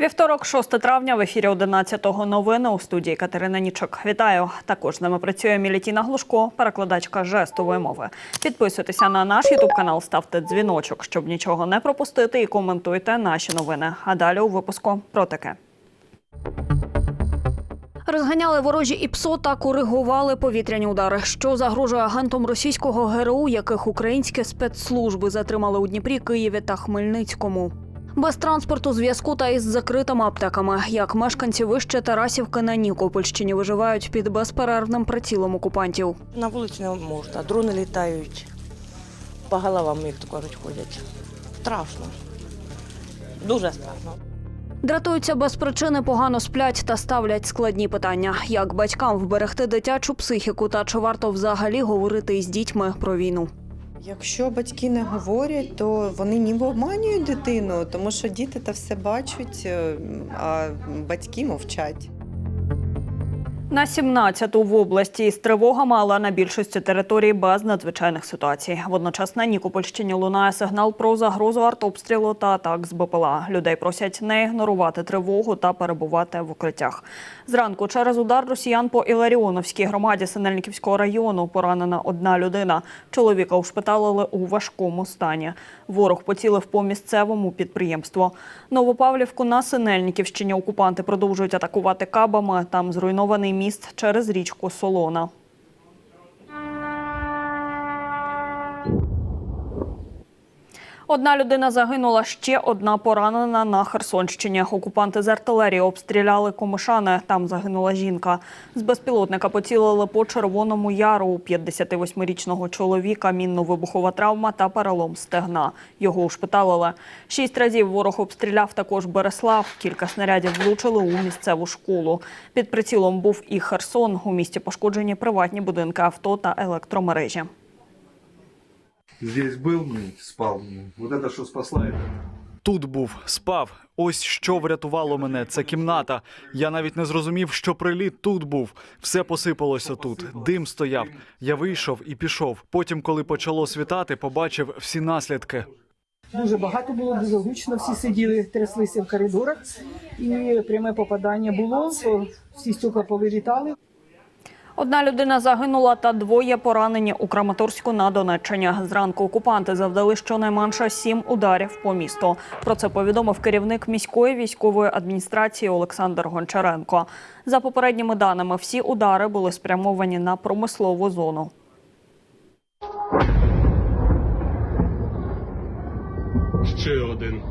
Вівторок, 6 травня, в ефірі 11-го новини у студії Катерина Нічок. Вітаю. Також з нами працює Мілітіна Глушко, перекладачка жестової мови. Підписуйтеся на наш ютуб канал, ставте дзвіночок, щоб нічого не пропустити, і коментуйте наші новини. А далі у випуску про таке. Розганяли ворожі ІПСО та коригували повітряні удари. Що загрожує агентом російського ГРУ, яких українські спецслужби затримали у Дніпрі, Києві та Хмельницькому. Без транспорту, зв'язку та із закритими аптеками, як мешканці вище Тарасівки на Нікопольщині виживають під безперервним прицілом окупантів. На вулиці не можна, дрони літають, по головам, як то кажуть, ходять. Страшно. Дуже страшно. Дратуються без причини, погано сплять та ставлять складні питання: як батькам вберегти дитячу психіку та чи варто взагалі говорити із дітьми про війну. Якщо батьки не говорять, то вони ніби обманюють дитину, тому що діти та все бачать, е, а батьки мовчать. На 17-ту в області із тривогами, але на більшості територій без надзвичайних ситуацій. Водночас на Нікопольщині лунає сигнал про загрозу артобстрілу та атак з БПЛА. Людей просять не ігнорувати тривогу та перебувати в укриттях. Зранку через удар росіян по Іларіоновській громаді Синельниківського району поранена одна людина. Чоловіка ушпиталили у важкому стані. Ворог поцілив по місцевому підприємству. Новопавлівку на Синельниківщині окупанти продовжують атакувати кабами. Там зруйнований міст через річку Солона. Одна людина загинула, ще одна поранена на Херсонщині. Окупанти з артилерії обстріляли комишани. Там загинула жінка. З безпілотника поцілили по Червоному Яру у 58-річного чоловіка. Мінно-вибухова травма та перелом стегна. Його ушпиталили. Шість разів ворог обстріляв також Береслав. Кілька снарядів влучили у місцеву школу. Під прицілом був і Херсон. У місті пошкоджені приватні будинки, авто та електромережі Здесь был, ну, спал. ну. Вот это что спасла, это Тут був, спав. Ось що врятувало мене. Це кімната. Я навіть не зрозумів, що приліт тут був. Все посипалося тут. Дим стояв. Я вийшов і пішов. Потім, коли почало світати, побачив всі наслідки. Дуже багато було, дуже гучно. Всі сиділи, тряслися в коридорах, і пряме попадання було. Всі стекла повилітали. Одна людина загинула та двоє поранені у Краматорську на Донеччині. Зранку окупанти завдали щонайменше сім ударів по місту. Про це повідомив керівник міської військової адміністрації Олександр Гончаренко. За попередніми даними, всі удари були спрямовані на промислову зону. Ще один.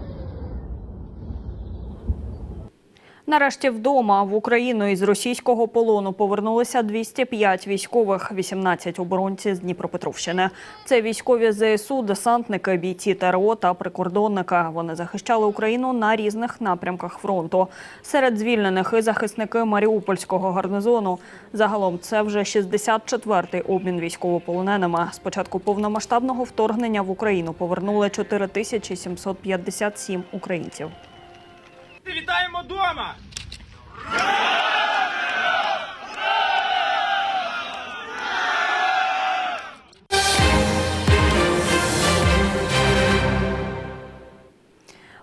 Нарешті вдома в Україну із російського полону повернулися 205 військових, 18 оборонці з Дніпропетровщини. Це військові ЗСУ, десантники, бійці ТРО та прикордонника. Вони захищали Україну на різних напрямках фронту. Серед звільнених і захисники Маріупольського гарнизону. Загалом це вже 64-й обмін військовополоненими. З початку повномасштабного вторгнення в Україну повернули 4757 українців. Вітаємо дома!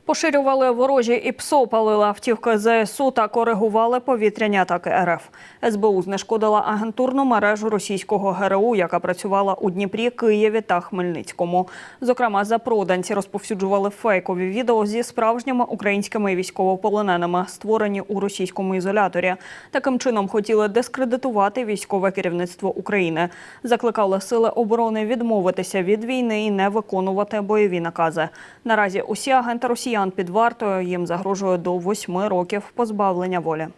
Поширювали ворожі і ПСО, палили автівки ЗСУ та коригували повітряні атаки РФ. СБУ знешкодила агентурну мережу російського ГРУ, яка працювала у Дніпрі, Києві та Хмельницькому. Зокрема, запроданці розповсюджували фейкові відео зі справжніми українськими військовополоненими, створені у російському ізоляторі. Таким чином хотіли дискредитувати військове керівництво України. Закликали сили оборони відмовитися від війни і не виконувати бойові накази. Наразі усі агенти росіян під вартою їм загрожує до восьми років позбавлення волі.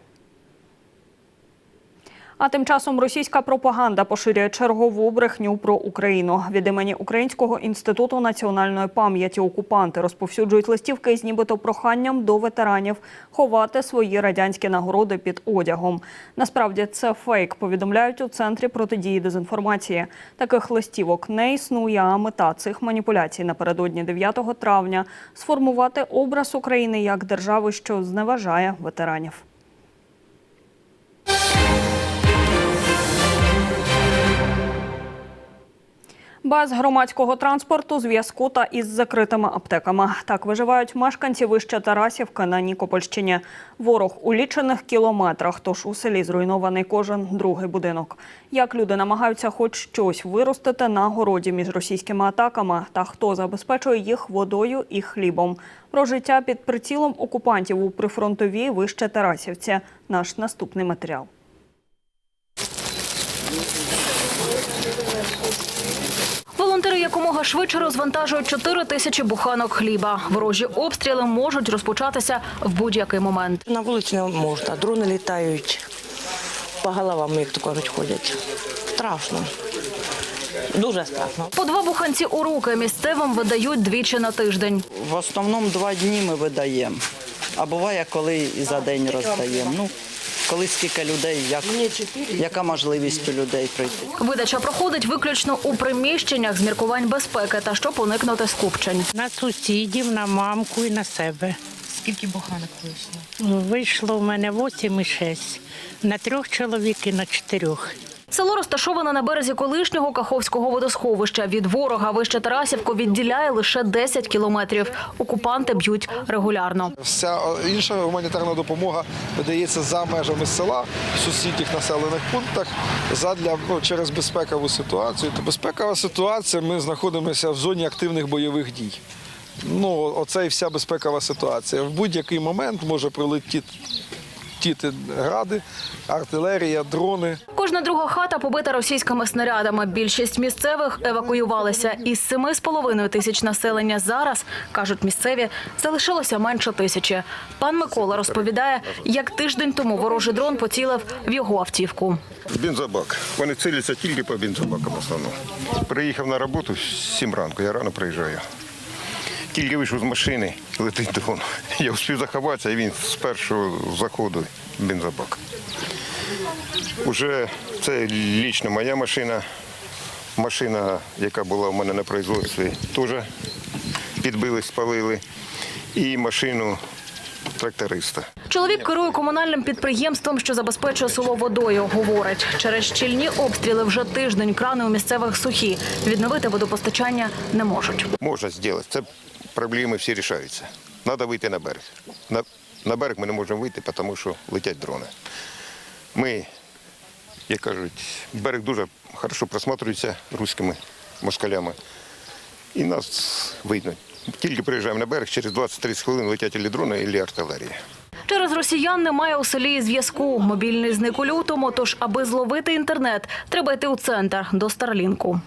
А тим часом російська пропаганда поширює чергову брехню про Україну. Від імені Українського інституту національної пам'яті окупанти розповсюджують листівки з нібито проханням до ветеранів ховати свої радянські нагороди під одягом. Насправді це фейк. Повідомляють у центрі протидії дезінформації. Таких листівок не існує. А мета цих маніпуляцій напередодні 9 травня сформувати образ України як держави, що зневажає ветеранів. Без громадського транспорту, зв'язку та із закритими аптеками. Так виживають мешканці вище Тарасівки на Нікопольщині. Ворог у лічених кілометрах, тож у селі зруйнований кожен другий будинок. Як люди намагаються хоч щось виростити на городі між російськими атаками, та хто забезпечує їх водою і хлібом. Про життя під прицілом окупантів у прифронтовій вище Тарасівці. Наш наступний матеріал. Волонтери якомога швидше розвантажують 4 тисячі буханок хліба. Ворожі обстріли можуть розпочатися в будь-який момент. На вулиці не можна, дрони літають, по головам, як то кажуть, ходять. Страшно. Дуже страшно. По два буханці у руки місцевим видають двічі на тиждень. В основному два дні ми видаємо. А буває, коли і за день роздаємо. Ну, коли скільки людей, як, яка можливість у людей прийти. Видача проходить виключно у приміщеннях з міркувань безпеки та щоб уникнути скупчень. На сусідів, на мамку і на себе. Скільки буханок вийшло? Вийшло в мене 8 і 6. На трьох чоловік і на чотирьох. Село розташоване на березі колишнього Каховського водосховища. Від ворога вище Тарасівку відділяє лише 10 кілометрів. Окупанти б'ють регулярно. Вся е, інша гуманітарна допомога видається за межами села, в сусідніх населених пунктах, задля ну, через безпекову ситуацію. То безпекова ситуація. Ми знаходимося в зоні активних бойових дій. Ну, оце і вся безпекова ситуація. В будь-який момент може прилетіти тіти гради, артилерія, дрони. Кожна друга хата побита російськими снарядами. Більшість місцевих евакуювалися. Із 7,5 тисяч населення зараз, кажуть місцеві, залишилося менше тисячі. Пан Микола розповідає, як тиждень тому ворожий дрон поцілив в його автівку. Бензобак. Вони ціляться тільки по бензобакам основному. Приїхав на роботу в 7 ранку, я рано приїжджаю. Тільки вийшов з машини, летить дрон. Я встиг заховатися, і він з першого заходу в бензобак. Уже це лічно моя машина. Машина, яка була у мене на производстві, теж підбили, спалили. І машину тракториста. Чоловік керує комунальним підприємством, що забезпечує село водою. Говорить, через щільні обстріли вже тиждень крани у місцевих сухі. Відновити водопостачання не можуть. Можна зробити. Це проблеми всі рішаються. Треба вийти на берег. На, на берег ми не можемо вийти, тому що летять дрони. Ми, як кажуть, берег дуже хорошо просматрюється руськими москалями. І нас видно. Тільки приїжджаємо на берег, через 20-30 хвилин летять і дрони, і артилерія. Через росіян немає у селі зв'язку. Мобільний зник у лютому. Тож, аби зловити інтернет, треба йти у центр до Старлінку.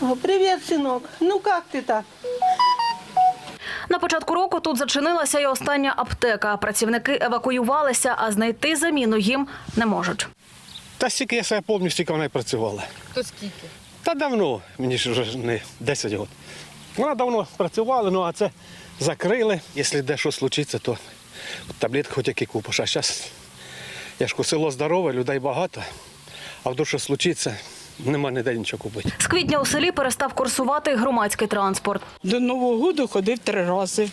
Привіт, синок. Ну як ти так? На початку року тут зачинилася і остання аптека. Працівники евакуювалися, а знайти заміну їм не можуть. Та стільки я себе пам'ятаю, стільки вона і працювала. То скільки? Та давно, мені ж вже не 10 років. Вона давно працювала, ну а це закрили. Якщо де що случиться, то таблетки хоч які купиш. А зараз, я ж село здорове, людей багато, а вдруг що случиться, нема ніде нічого купити. З квітня у селі перестав курсувати громадський транспорт. До Нового року ходив три рази.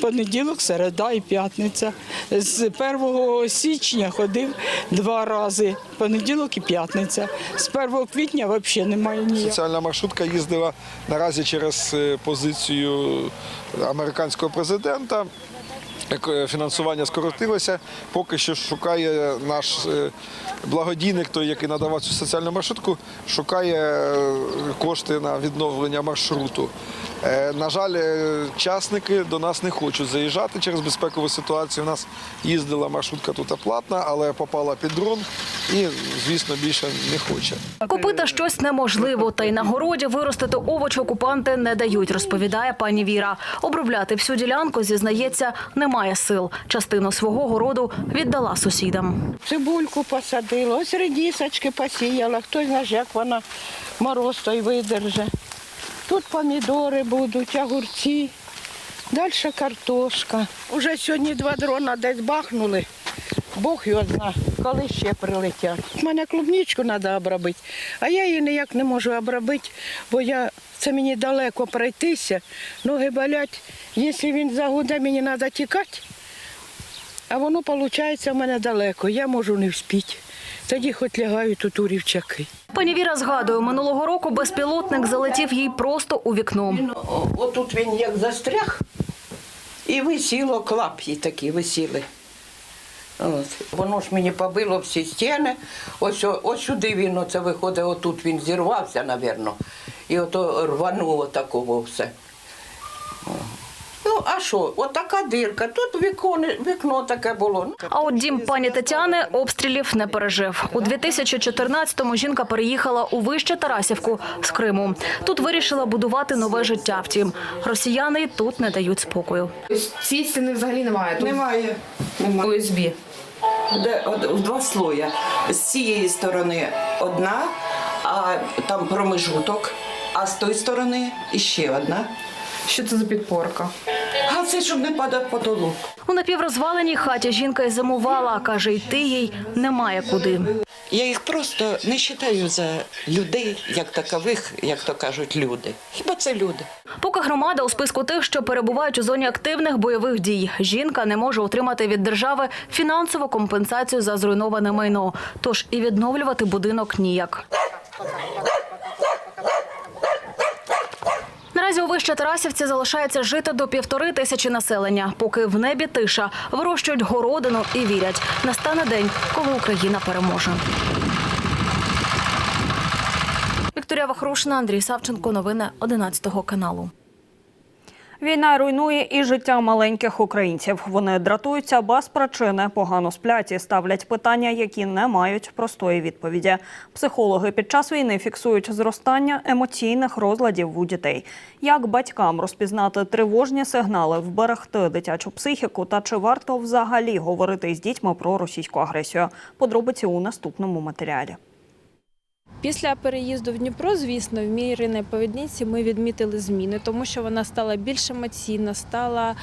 Понеділок, середа і п'ятниця. З 1 січня ходив два рази. Понеділок і п'ятниця. З 1 квітня взагалі немає ніякого. Соціальна маршрутка їздила наразі через е, позицію американського президента. Як, е, Фінансування скоротилося. Поки що шукає наш е, благодійник, той, який надавав цю соціальну маршрутку, шукає е, кошти на відновлення маршруту. На жаль, частники до нас не хочуть заїжджати через безпекову ситуацію. У нас їздила маршрутка тут платна, але попала під дрон і, звісно, більше не хоче. Купити щось неможливо, та й на городі виростити овочі окупанти не дають, розповідає пані Віра. Обробляти всю ділянку, зізнається, немає сил. Частину свого городу віддала сусідам. Цибульку посадила, ось редісочки посіяла. Хто знає, як вона мороз той видерже. Тут помідори будуть, огурці, далі картошка. Уже сьогодні два дрона десь бахнули. Бог його знає, коли ще прилетять. У мене клубничку треба обробити, а я її ніяк не можу обробити, бо я, це мені далеко пройтися, ноги болять. Якщо він загуде, мені треба тікати, а воно, виходить, в мене далеко, я можу не вспіти. Тоді хоч лягають тут у рівчаки. Пані Віра згадує, минулого року безпілотник залетів їй просто у вікно. Він, о- отут він як застряг, і висіло клап'ї такі висіли. От. Воно ж мені побило всі стіни. Ось, о- ось сюди він оце виходить, отут він зірвався, напевно. І ото рвануло такого все. Ну, а що, отака дирка, тут вікно, вікно таке було. Ну, А от дім пані Тетяни обстрілів не пережив. У 2014-му жінка переїхала у Вище Тарасівку з Криму. Тут вирішила будувати нове життя. Втім, росіяни тут не дають спокою. Цієї стіни взагалі немає. Тут Немає. Немає. ОСБ. Де, от, в два слоя. З цієї сторони одна, а там промежуток, а з тої сторони іще одна. Що це за підпорка? А це щоб не падав потолок. У напіврозваленій хаті жінка й зимувала, каже, йти їй немає куди. Я їх просто не вважаю за людей, як такових, як то кажуть, люди. Хіба це люди? Поки громада у списку тих, що перебувають у зоні активних бойових дій, жінка не може отримати від держави фінансову компенсацію за зруйноване майно. Тож і відновлювати будинок ніяк. Наразі у Вище Тарасівці залишається жити до півтори тисячі населення. Поки в небі тиша, вирощують городину і вірять, настане день, коли Україна переможе. Вікторія Вахрушина, Андрій Савченко. Новини 11 каналу. Війна руйнує і життя маленьких українців. Вони дратуються без причини, погано сплять і ставлять питання, які не мають простої відповіді. Психологи під час війни фіксують зростання емоційних розладів у дітей. Як батькам розпізнати тривожні сигнали, вберегти дитячу психіку та чи варто взагалі говорити з дітьми про російську агресію? Подробиці у наступному матеріалі. Після переїзду в Дніпро, звісно, в мій Ірини поведінці ми відмітили зміни, тому що вона стала більш емоційна, стала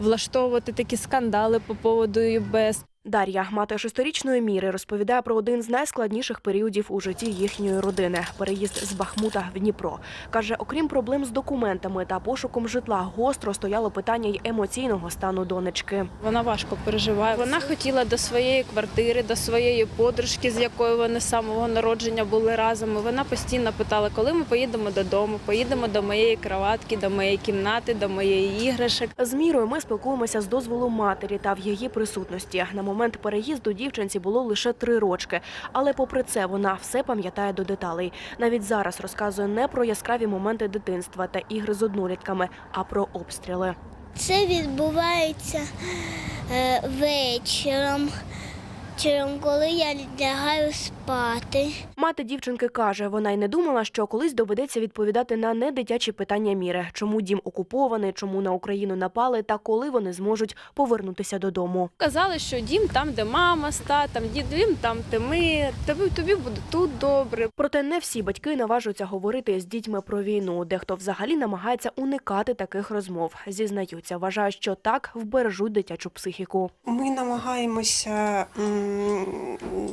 влаштовувати такі скандали по поводу ЮБС. Дар'я, мати шестирічної міри, розповідає про один з найскладніших періодів у житті їхньої родини переїзд з Бахмута в Дніпро. Каже, окрім проблем з документами та пошуком житла, гостро стояло питання й емоційного стану донечки. Вона важко переживає. Вона хотіла до своєї квартири, до своєї подружки, з якою вони з самого народження були разом. І Вона постійно питала, коли ми поїдемо додому, поїдемо до моєї кроватки, до моєї кімнати, до моєї іграшок. З мірою ми спілкуємося з дозволу матері та в її присутності. На момент переїзду дівчинці було лише три рочки, але попри це вона все пам'ятає до деталей. Навіть зараз розказує не про яскраві моменти дитинства та ігри з однолітками, а про обстріли. Це відбувається е, вечором, вечором, коли я лягаю спати. Мати дівчинки каже, вона й не думала, що колись доведеться відповідати на недитячі питання міри, чому дім окупований, чому на Україну напали та коли вони зможуть повернутися додому. Казали, що дім там, де мама, з татом, дім там, де ми, тобі, тобі буде тут добре. Проте не всі батьки наважуються говорити з дітьми про війну. Дехто взагалі намагається уникати таких розмов. Зізнаються, вважають, що так вбережуть дитячу психіку. Ми намагаємося м,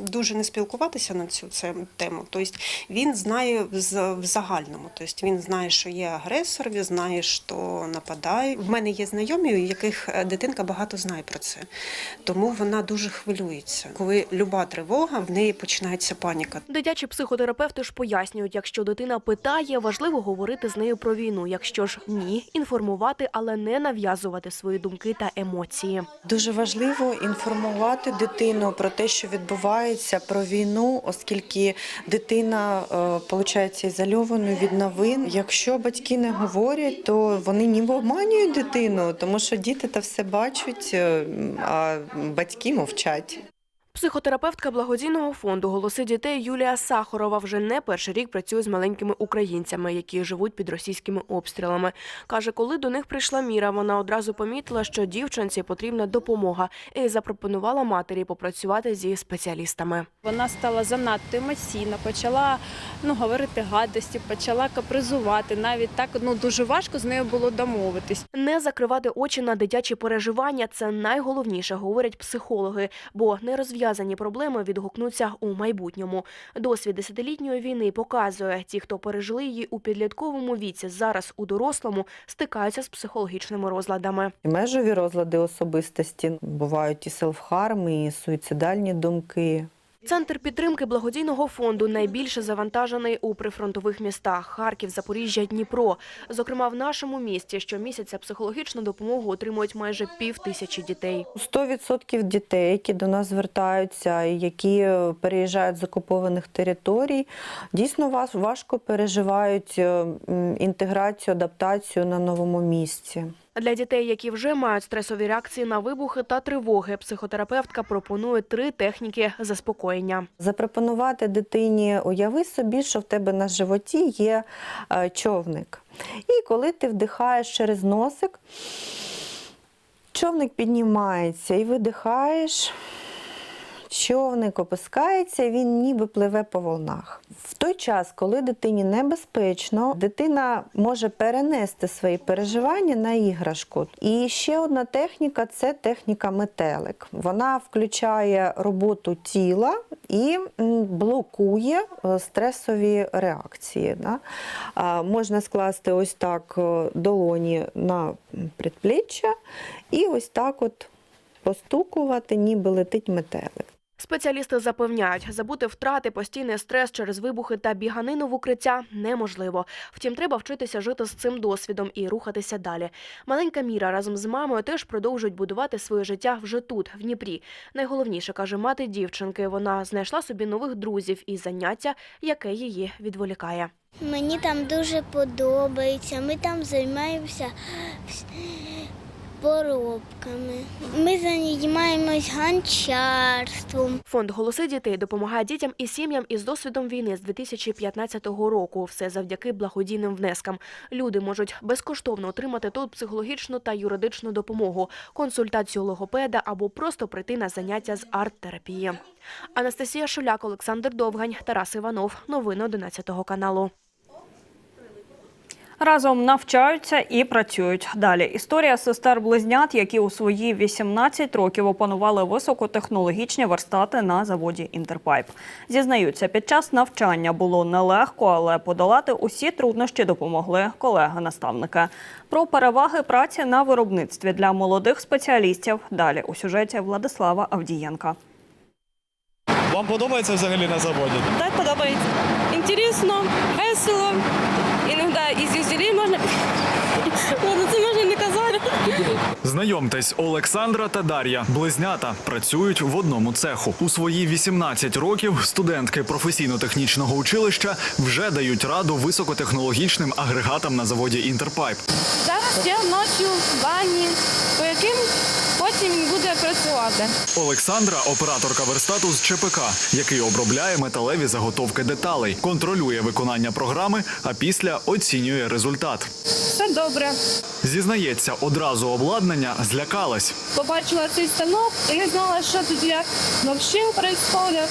дуже не спілкуватися на цю це- тему. Тобто він знає в з- в загальному. Тобто він знає, що є агресор, він знає, що нападає. В мене є знайомі, у яких е, дитинка багато знає про це. Тому вона дуже хвилюється. Коли люба тривога, в неї починається паніка. Дитячі психотерапевти ж пояснюють, якщо дитина питає, важливо говорити з нею про війну. Якщо ж ні, інформувати, але не нав'язувати свої думки та емоції. Дуже важливо інформувати дитину про те, що відбувається, про війну, оскільки дитина виходить ізольованою від новин. Якщо батьки не говорять, то вони ніби обманюють дитину, тому що діти та все бачать, е, а батьки мовчать. Психотерапевтка благодійного фонду голоси дітей Юлія Сахарова вже не перший рік працює з маленькими українцями, які живуть під російськими обстрілами. каже, коли до них прийшла міра, вона одразу помітила, що дівчинці потрібна допомога, і запропонувала матері попрацювати зі спеціалістами. Вона стала занадто емоційна, почала ну, говорити гадості, почала капризувати. Навіть так ну, дуже важко з нею було домовитись. Не закривати очі на дитячі переживання це найголовніше, говорять психологи, бо нерозв'язані проблеми відгукнуться у майбутньому. Досвід десятилітньої війни показує, ті, хто пережили її у підлітковому віці, зараз у дорослому стикаються з психологічними розладами. Межові розлади особистості бувають і селфхарми, і суїцидальні думки. Центр підтримки благодійного фонду найбільше завантажений у прифронтових містах Харків, Запоріжжя, Дніпро. Зокрема, в нашому місті щомісяця психологічну допомогу отримують майже пів тисячі дітей. 100% дітей, які до нас звертаються, які переїжджають з окупованих територій, дійсно важ- важко переживають е, інтеграцію, адаптацію на новому місці. Для дітей, які вже мають стресові реакції на вибухи та тривоги, психотерапевтка пропонує три техніки заспокоєння. Запропонувати дитині, уяви собі, що в тебе на животі є е, човник. І коли ти вдихаєш через носик, човник піднімається і видихаєш. Човник опускається, він ніби пливе по волнах. В той час, коли дитині небезпечно, дитина може перенести свої переживання на іграшку. І ще одна техніка це техніка метелик. Вона включає роботу тіла і блокує е, стресові реакції. Можна скласти ось так е, долоні на предпліччя і ось так от постукувати, ніби летить метелик. Спеціалісти запевняють, забути втрати, постійний стрес через вибухи та біганину в укриття неможливо. Втім, треба вчитися жити з цим досвідом і рухатися далі. Маленька Міра разом з мамою теж продовжують будувати своє життя вже тут, в Дніпрі. Найголовніше каже мати дівчинки. Вона знайшла собі нових друзів і заняття, яке її відволікає. Мені там дуже подобається. Ми там займаємося поробками. Ми займаємось гончарством. Фонд голоси дітей допомагає дітям і сім'ям із досвідом війни з 2015 року. Все завдяки благодійним внескам. Люди можуть безкоштовно отримати тут психологічну та юридичну допомогу, консультацію логопеда або просто прийти на заняття з арт-терапії. Анастасія Шуляк, Олександр Довгань, Тарас Іванов. Новини 11 каналу. Разом навчаються і працюють. Далі історія сестер-близнят, які у свої 18 років опанували високотехнологічні верстати на заводі Інтерпайп. Зізнаються, під час навчання було нелегко, але подолати усі труднощі допомогли колеги-наставники. Про переваги праці на виробництві для молодих спеціалістів далі у сюжеті Владислава Авдієнка. Вам подобається взагалі на заводі? Так, подобається. Інтересно, весело. Іноді зі зюзелі можна. Ладно, це можна не казати. Знайомтесь, Олександра та Дар'я, близнята, працюють в одному цеху. У свої 18 років студентки професійно-технічного училища вже дають раду високотехнологічним агрегатам на заводі Інтерпайп. Зараз я ночі в бані, по яким потім він буде працювати. Олександра операторка верстату з ЧПК, який обробляє металеві заготовки деталей, контролює виконання програми, а після оцінює результат. Все добре. Зізнається, одразу обладнання злякалась. Побачила цей станок і не знала, що тут як взагалі відбувається.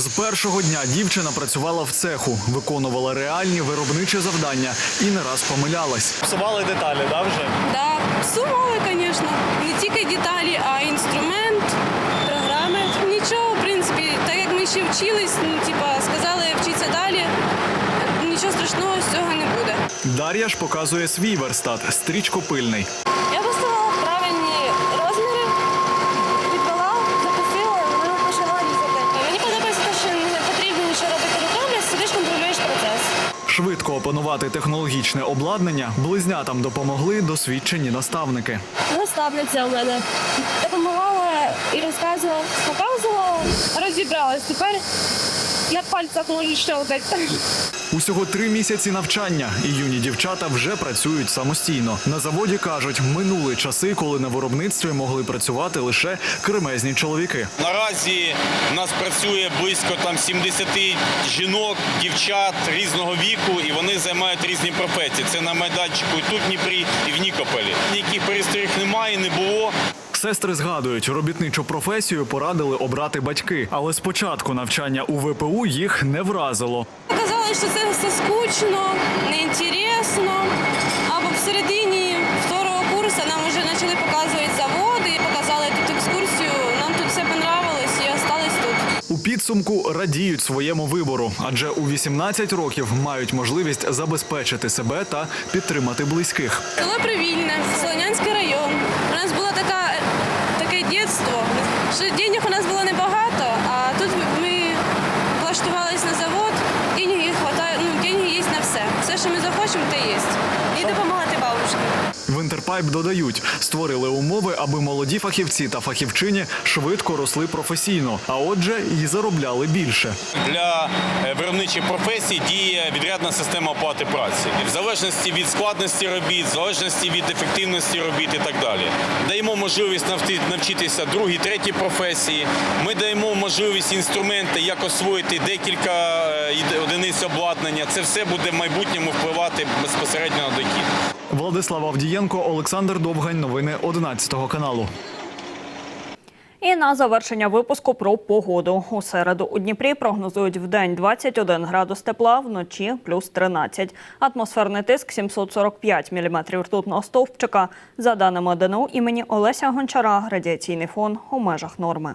З першого дня дівчина працювала в цеху, виконувала реальні виробничі завдання і не раз помилялась. Псували деталі, да, вже? Да, псували, звісно. Не тільки деталі, а інструмент, програми. Нічого, в принципі, так як ми ще вчились, ну, типа, сказали вчитися далі, нічого страшного з цього не буде. Дар'я ж показує свій верстат стрічкопильний. Я поставила правильні розміри, віддала, запустила, вона почала різати. Мені подобається що не потрібно нічого робити руками, сидиш, контролюєш процес. Швидко опанувати технологічне обладнання близнятам допомогли досвідчені наставники. Наставниця у мене допомагала і розказувала, показувала, розібралась. Тепер на пальцях можу щелкати. Усього три місяці навчання, і юні дівчата вже працюють самостійно. На заводі кажуть, минули часи, коли на виробництві могли працювати лише кремезні чоловіки. Наразі в нас працює близько там 70 жінок, дівчат різного віку, і вони займають різні професії. Це на майданчику і тут в Дніпрі, і в Нікополі. Ніяких пересторіг немає, не було. Сестри згадують, робітничу професію порадили обрати батьки, але спочатку навчання у ВПУ їх не вразило. Казали, що це все скучно, неінтересно. Або всередині второго курсу нам вже почали показувати заводи, показали тут екскурсію. Нам тут все понравилось і остались тут. У підсумку радіють своєму вибору, адже у 18 років мають можливість забезпечити себе та підтримати близьких. Село Привільне, Солонянський район. У нас було така, таке дитинство, що денег у нас було небагато, а тут ми Ти є, і допомагати бабушці. В Інтерпайп додають, створили умови, аби молоді фахівці та фахівчині швидко росли професійно, а отже, і заробляли більше. Для е, виробничих професій діє відрядна система оплати праці в залежності від складності робіт, в залежності від ефективності робіт і так далі. Даємо можливість навчитися другій, третій професії. Ми даємо можливість інструменти, як освоїти декілька одиниць обладнання. Це все буде в майбутньому впливати безпосередньо на дохід. Владислав Авдієнко, Олександр Довгань. Новини 11 каналу. І на завершення випуску про погоду. У середу у Дніпрі прогнозують в день 21 градус тепла, вночі плюс 13. Атмосферний тиск 745 міліметрів ртутного стовпчика. За даними ДНУ імені Олеся Гончара, радіаційний фон у межах норми.